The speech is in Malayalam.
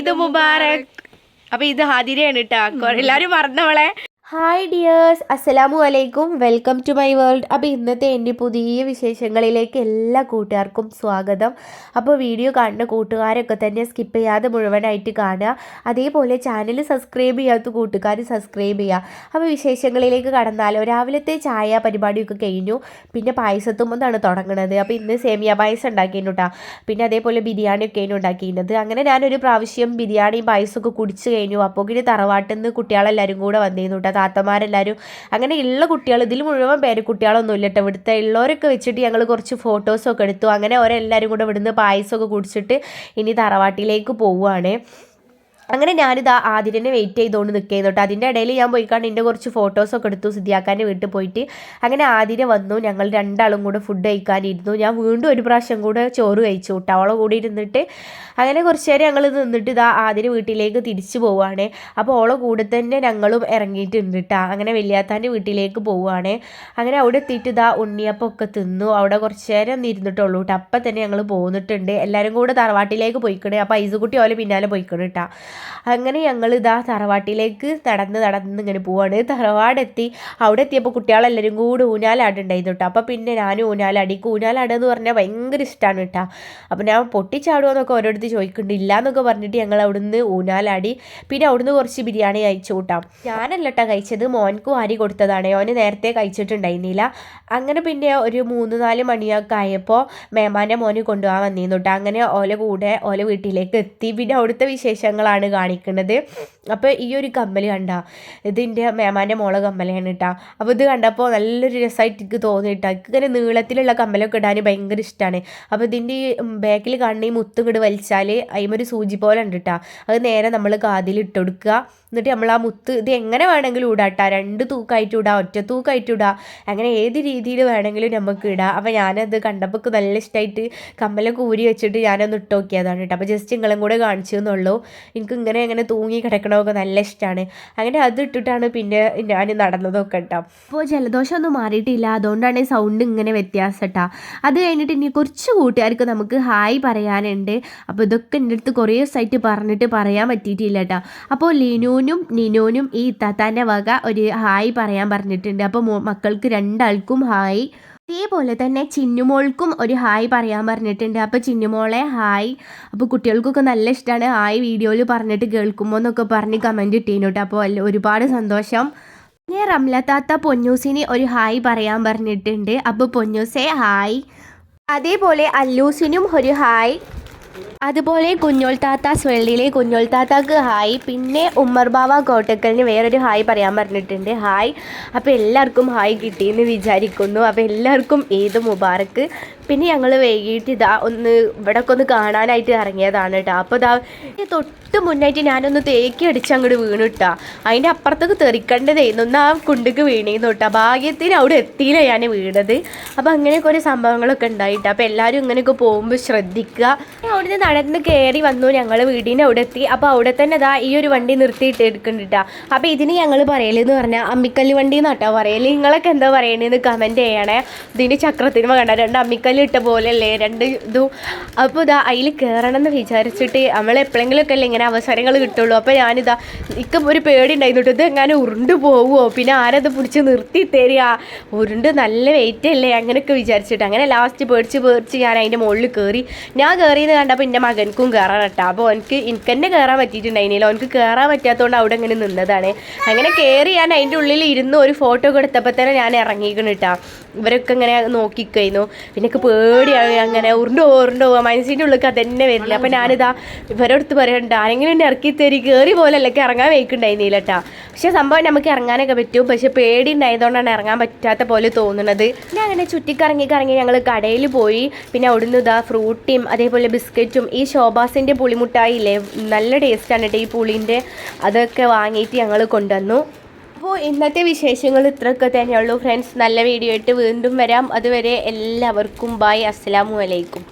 മുബാറക്. അപ്പൊ ഇത് ഹാദിരയാണ് കേട്ടോ എല്ലാരും മറന്നവളെ. ഹായ് ഡിയേഴ്സ് അസ്സലാമു അലൈക്കും വെൽക്കം ടു മൈ വേൾഡ് അപ്പോൾ ഇന്നത്തെ എന്റെ പുതിയ വിശേഷങ്ങളിലേക്ക് എല്ലാ കൂട്ടുകാർക്കും സ്വാഗതം. അപ്പോൾ വീഡിയോ കാണുന്ന കൂട്ടുകാരൊക്കെ തന്നെ സ്കിപ്പ് ചെയ്യാതെ മുഴുവനായിട്ട് കാണുക. അതേപോലെ ചാനൽ സബ്സ്ക്രൈബ് ചെയ്യാത്ത കൂട്ടുകാർ സബ്സ്ക്രൈബ് ചെയ്യുക. അപ്പോൾ വിശേഷങ്ങളിലേക്ക് കടന്നാലോ. രാവിലത്തെ ചായ പരിപാടിയൊക്കെ കഴിഞ്ഞു. പിന്നെ പായസത്തുമ്പോഴാണ് തുടങ്ങുന്നത് അപ്പോൾ ഇന്ന് സേമിയ പായസം ഉണ്ടാക്കിയിട്ടാ പിന്നെ അതേപോലെ ബിരിയാണി ഒക്കെയാണ് ഉണ്ടാക്കിയിരുന്നത്. അങ്ങനെ ഞാനൊരു പ്രാവശ്യം ബിരിയാണിയും പായസമൊക്കെ കുടിച്ച് കഴിഞ്ഞു. അപ്പോൾ പിന്നെ തറവാട്ടിൽ നിന്ന് കുട്ടികളെല്ലാവരും കൂടെ വന്നിരുന്നു കേട്ടോ താത്തമാരെല്ലാവരും അങ്ങനെ ഉള്ള കുട്ടികൾ ഇതിൽ മുഴുവൻ പേര് കുട്ടികളൊന്നും ഇല്ല കേട്ടോ ഇവിടുത്തെ ഉള്ളവരൊക്കെ വെച്ചിട്ട് ഞങ്ങൾ കുറച്ച് ഫോട്ടോസൊക്കെ എടുത്തു. അങ്ങനെ ഓരെല്ലാവരും കൂടെ ഇവിടുന്ന് പായസമൊക്കെ കുടിച്ചിട്ട് ഇനി തറവാട്ടിലേക്ക് പോവുകയാണ് അങ്ങനെ ഞാനിത് ആതിരനെ വെയിറ്റ് ചെയ്തുകൊണ്ട് നിൽക്കുന്നു കേട്ടോ അതിന്റെ ഇടയിൽ ഞാൻ പോയിക്കാണ്ട് എന്റെ കുറച്ച് ഫോട്ടോസൊക്കെ എടുത്തു സിദ്ധിയാക്കാന്റെ വീട്ടിൽ പോയിട്ട്. അങ്ങനെ ആതിര വന്നു. ഞങ്ങൾ രണ്ടാളും കൂടെ ഫുഡ് കഴിക്കാനിരുന്നു. ഞാൻ വീണ്ടും ഒരു പ്രാവശ്യം കൂടെ ചോറ് കഴിച്ചു കേട്ടോ. അവളെ കൂടി ഇരുന്നിട്ട് അങ്ങനെ കുറച്ച് നേരം ഞങ്ങൾ നിന്നിട്ട് ഇതാ ആതിര വീട്ടിലേക്ക് തിരിച്ചു പോവുകയാണ് അപ്പോൾ ഓളെ കൂടെ തന്നെ ഞങ്ങളും ഇറങ്ങിയിട്ടുണ്ട് കേട്ടോ. അങ്ങനെ വലിയാത്താന്റെ വീട്ടിലേക്ക് പോവുകയാണ് അങ്ങനെ അവിടെ എത്തിയിട്ട് ഇതാ ഉണ്ണിയപ്പമൊക്കെ തിന്നു. അവിടെ കുറച്ച് നേരം ഇരുന്നിട്ടുള്ളൂ കേട്ടോ. അപ്പം തന്നെ ഞങ്ങൾ പോന്നിട്ടുണ്ട്. എല്ലാവരും കൂടെ തറവാട്ടിലേക്ക് പോയിക്കണേ. അപ്പോൾ ഐസുകുട്ടി ഓലെ പിന്നാലെ പോയിക്കണേ കേട്ടോ. അങ്ങനെ ഞങ്ങൾ ഇതാ തറവാട്ടിലേക്ക് നടന്ന് നടന്ന് ഇങ്ങനെ പോവാണ്. തറവാടെത്തി. അവിടെ എത്തിയപ്പോൾ കുട്ടികളെല്ലാവരും കൂടി ഊഞ്ഞാലാടുണ്ടായിരുന്നു കേട്ടോ. അപ്പോൾ പിന്നെ ഞാൻ ഊഞ്ഞാലാടിക്ക് ഊഞ്ഞാലാടുക പറഞ്ഞാൽ ഭയങ്കര ഇഷ്ടമാണ് കേട്ടോ. അപ്പോൾ ഞാൻ പൊട്ടിച്ചാടുക എന്നൊക്കെ ഓരോരുത്തർ ചോദിക്കുന്നുണ്ട്. ഇല്ല എന്നൊക്കെ പറഞ്ഞിട്ട് ഞങ്ങൾ അവിടുന്ന് ഊഞ്ഞാലാടി. പിന്നെ അവിടുന്ന് കുറച്ച് ബിരിയാണി കഴിച്ചു കൂട്ടാം. ഞാനല്ല കേട്ടോ കഴിച്ചത്. മോൻക്ക് വാരി കൊടുത്തതാണ്. ഓന് നേരത്തെ കഴിച്ചിട്ടുണ്ടായിരുന്നില്ല. അങ്ങനെ പിന്നെ ഒരു മൂന്ന് നാല് മണിയൊക്കെ ആയപ്പോൾ മേമാന്റെ മോന് കൊണ്ടുപോകാൻ വന്നിരുന്നു കേട്ടോ. അങ്ങനെ ഓല കൂടെ ഓല വീട്ടിലേക്ക് എത്തി. പിന്നെ അവിടുത്തെ വിശേഷങ്ങളാണ്. കാണിക്കുന്നത് അപ്പോൾ ഈ ഒരു കമ്മൽ കണ്ട ഇതിന്റെ മേമാന്റെ മോളെ കമ്മലാണ് കേട്ടോ അപ്പോൾ ഇത് കണ്ടപ്പോൾ നല്ലൊരു രസമായിട്ട് എനിക്ക് തോന്നി കേട്ടോ എനിക്ക് ഇങ്ങനെ നീളത്തിലുള്ള കമ്മലൊക്കെ ഇടാൻ ഭയങ്കര ഇഷ്ടമാണ് അപ്പോൾ ഇതിന്റെ ഈ ബാക്കിൽ കാണുന്ന ഈ മുത്തും ഇങ്ങോട്ട് വലിച്ചാൽ അതിമൊരു സൂചി പോലെ ഉണ്ട് കേട്ടോ അത് നേരെ നമ്മൾ കാതിൽ ഇട്ട് കൊടുക്കുക എന്നിട്ട് നമ്മൾ ആ മുത്ത് ഇത് എങ്ങനെ വേണമെങ്കിലും ഇടാം രണ്ട് തൂക്കായിട്ട് ഇടാം ഒറ്റ തൂക്കായിട്ട് ഇടാം. അങ്ങനെ ഏത് രീതിയിൽ വേണമെങ്കിലും നമുക്ക് ഇടാം. അപ്പോൾ ഞാനത് കണ്ടപ്പോൾ നല്ല ഇഷ്ടമായിട്ട് കമ്മലൊക്കെ ഊരി വെച്ചിട്ട് ഞാനൊന്ന് ഇട്ട് നോക്കിയതാണ് കേട്ടോ അപ്പോൾ ജസ്റ്റ് നിങ്ങളും കൂടെ കാണിച്ചു എന്നുള്ളൂ എനിക്ക് ഇങ്ങനെ ഇങ്ങനെ തൂങ്ങി കിടക്കണമൊക്കെ നല്ല ഇഷ്ടമാണ് അങ്ങനെ അത് ഇട്ടിട്ടാണ് പിന്നെ ഞാൻ നടന്നതൊക്കെ കേട്ടോ അപ്പോൾ ജലദോഷമൊന്നും മാറിയിട്ടില്ല. അതുകൊണ്ടാണ് സൗണ്ട് ഇങ്ങനെ വ്യത്യാസം കേട്ടോ അത് കഴിഞ്ഞിട്ട് ഇനി കുറച്ച് കൂട്ടുകാർക്ക് നമുക്ക് ഹായ് പറയാനുണ്ട്. അപ്പോൾ ഇതൊക്കെ എന്റെ അടുത്ത് കുറേ ദിവസമായിട്ട് പറഞ്ഞിട്ട് പറയാൻ പറ്റിയിട്ടില്ല കേട്ടോ അപ്പോൾ ലിനുവിനും നിനോനും ഈ ഇത്താത്താന്റെ വക ഒരു ഹായ് പറയാൻ പറഞ്ഞിട്ടുണ്ട്. അപ്പോൾ മക്കൾക്ക് രണ്ടാൾക്കും ഹായ്. അതേപോലെ തന്നെ ചിന്നുമോൾക്കും ഒരു ഹായ് പറയാൻ പറഞ്ഞിട്ടുണ്ട്. അപ്പോൾ ചിന്നുമോളെ ഹായ്. അപ്പോൾ കുട്ടികൾക്കൊക്കെ നല്ല ഇഷ്ടമാണ് ഹായ് വീഡിയോയിൽ പറഞ്ഞിട്ട് കേൾക്കുമ്പോൾ എന്നൊക്കെ പറഞ്ഞ് കമന്റ് ഇട്ടീനു കേട്ടോ അപ്പോൾ ഒരുപാട് സന്തോഷം. പിന്നെ റംല താത്ത പൊന്നൂസിന് ഒരു ഹായ് പറയാൻ പറഞ്ഞിട്ടുണ്ട്. അപ്പോൾ പൊന്നൂസെ ഹായ്. അതേപോലെ അല്ലൂസിനും ഒരു ഹായ്. അതുപോലെ കുഞ്ഞോൾ താത്താസ് വെള്ളിയിലെ കുഞ്ഞോൾ താത്താക്ക് ഹായ് പിന്നെ ഉമ്മർ ബാവ കോട്ടക്കലിന് വേറൊരു ഹായ് പറയാൻ പറഞ്ഞിട്ടുണ്ട്. ഹായ് അപ്പോൾ എല്ലാവർക്കും ഹായ് കിട്ടിയെന്ന് വിചാരിക്കുന്നു. അപ്പോൾ എല്ലാവർക്കും ഈദ് മുബാറക്ക് പിന്നെ ഞങ്ങൾ വൈകിട്ട് ഇതാ ഒന്ന് ഇവിടെ ഒക്കെ ഒന്ന് കാണാനായിട്ട് ഇറങ്ങിയതാണ് കേട്ടോ അപ്പോൾ ഇതാ തൊട്ട് മുന്നായിട്ട് ഞാനൊന്ന് തേക്കി അടിച്ച് അങ്ങോട്ട് വീണു കേട്ടോ അതിന്റെ അപ്പുറത്തേക്ക് തെറിക്കേണ്ടതായിരുന്നു ഒന്ന് ആ കുണ്ടുക്ക് വീണിരുന്നു കേട്ടോ ഭാഗ്യത്തിന് അവിടെ എത്തിയില്ല ഞാൻ വീണത്. അപ്പോൾ അങ്ങനെയൊക്കെ ഒരു സംഭവങ്ങളൊക്കെ ഉണ്ടായിട്ടാ അപ്പോൾ എല്ലാവരും ഇങ്ങനെയൊക്കെ പോകുമ്പോൾ ശ്രദ്ധിക്കുക. അവിടുന്ന് നടന്ന് കയറി വന്നു ഞങ്ങൾ വീടിന്റെ അവിടെ എത്തി അപ്പോൾ അവിടെ തന്നെ ഇതാ ഈ ഒരു വണ്ടി നിർത്തിയിട്ട് എടുക്കുന്നുണ്ട് അപ്പോൾ ഇതിന് ഞങ്ങൾ പറയലെന്ന് പറഞ്ഞാൽ അമ്മിക്കല്ല് വണ്ടി എന്നാട്ടോ പറയൽ. നിങ്ങളൊക്കെ എന്താ പറയണേന്ന് കമന്റ് ചെയ്യണേ. ഇതിന്റെ ചക്രത്തിന് കണ്ട രണ്ട് അമ്മിക്കല്ല് ഇട്ട പോലെയല്ലേ രണ്ട് ഇതും. അപ്പോൾ ഇതാ അതിൽ കയറണം എന്ന് വിചാരിച്ചിട്ട് നമ്മൾ എപ്പോഴെങ്കിലുമൊക്കെ അല്ലേ ഇങ്ങനെ അവസരങ്ങൾ കിട്ടുള്ളൂ. അപ്പോൾ ഞാനിതാ ഇക്ക ഒരു പേടി ഉണ്ടായിരുന്നു ഇത് എങ്ങനെ ഉരുണ്ട് പോവുമോ പിന്നെ ആരത് പിടിച്ച് നിർത്തി തരിക ഉരുണ്ട് നല്ല വെയിറ്റ് അല്ലേ? അങ്ങനെയൊക്കെ വിചാരിച്ചിട്ട്. അങ്ങനെ ലാസ്റ്റ് പേടിച്ച് പേടിച്ച് ഞാൻ അതിന്റെ മുകളിൽ കയറി ഞാൻ കയറിയെന്ന് കണ്ടപ്പോൾ എന്റെ മകൻക്കും കയറാൻ കേട്ടോ അപ്പോൾ എനിക്ക് എനിക്ക് തന്നെ കയറാൻ പറ്റിയിട്ടുണ്ടായിരുന്നില്ല എനിക്ക് കയറാൻ പറ്റാത്തതുകൊണ്ട് അവിടെ ഇങ്ങനെ നിന്നതാണ്. അങ്ങനെ കയറി ഞാൻ അതിന്റെ ഉള്ളിൽ ഇരുന്ന് ഒരു ഫോട്ടോ ഒക്കെ എടുത്തപ്പോൾ തന്നെ ഞാൻ ഇറങ്ങിക്കണം കേട്ടോ ഇവരൊക്കെ ഇങ്ങനെ നോക്കിക്കഴിഞ്ഞു. പിന്നെ പേടിയാണ്. അങ്ങനെ ഉരുണ്ടോ ഉരുണ്ടോ മനസ്സിന്റെ ഉള്ളിൽ തന്നെ വരില്ല. അപ്പോൾ ഞാനിതാ ഇവരടുത്ത് പറയണ്ട ആരെങ്കിലും എന്നെ ഇറക്കി തരി. കയറി പോലല്ലൊക്കെ ഇറങ്ങാൻ വയ്ക്കുന്നുണ്ടായിരുന്നില്ല കേട്ടോ പക്ഷേ സംഭവം നമുക്ക് ഇറങ്ങാനൊക്കെ പറ്റും. പക്ഷേ പേടി ഉണ്ടായതുകൊണ്ടാണ് ഇറങ്ങാൻ പറ്റാത്ത പോലെ തോന്നുന്നത് പിന്നെ അങ്ങനെ ചുറ്റിക്കറങ്ങി കറങ്ങി ഞങ്ങൾ കടയിൽ പോയി. പിന്നെ അവിടുന്ന് ഇതാ ഫ്രൂട്ടിയും അതേപോലെ ബിസ്ക്കറ്റും ഈ ശോഭാസിന്റെ പുളിമുട്ടായി ഇല്ലേ നല്ല ടേസ്റ്റാണ് കേട്ടോ ഈ പുളിന്റെ അതൊക്കെ വാങ്ങിയിട്ട് ഞങ്ങൾ കൊണ്ടുവന്നു. അപ്പോൾ ഇന്നത്തെ വിശേഷങ്ങൾ ഇത്രയൊക്കെ തന്നെയുള്ളൂ. ഫ്രണ്ട്സ് നല്ല വീഡിയോ ആയിട്ട് വീണ്ടും വരാം. അതുവരെ എല്ലാവർക്കും ബായ് അസ്സലാമു അലൈക്കും.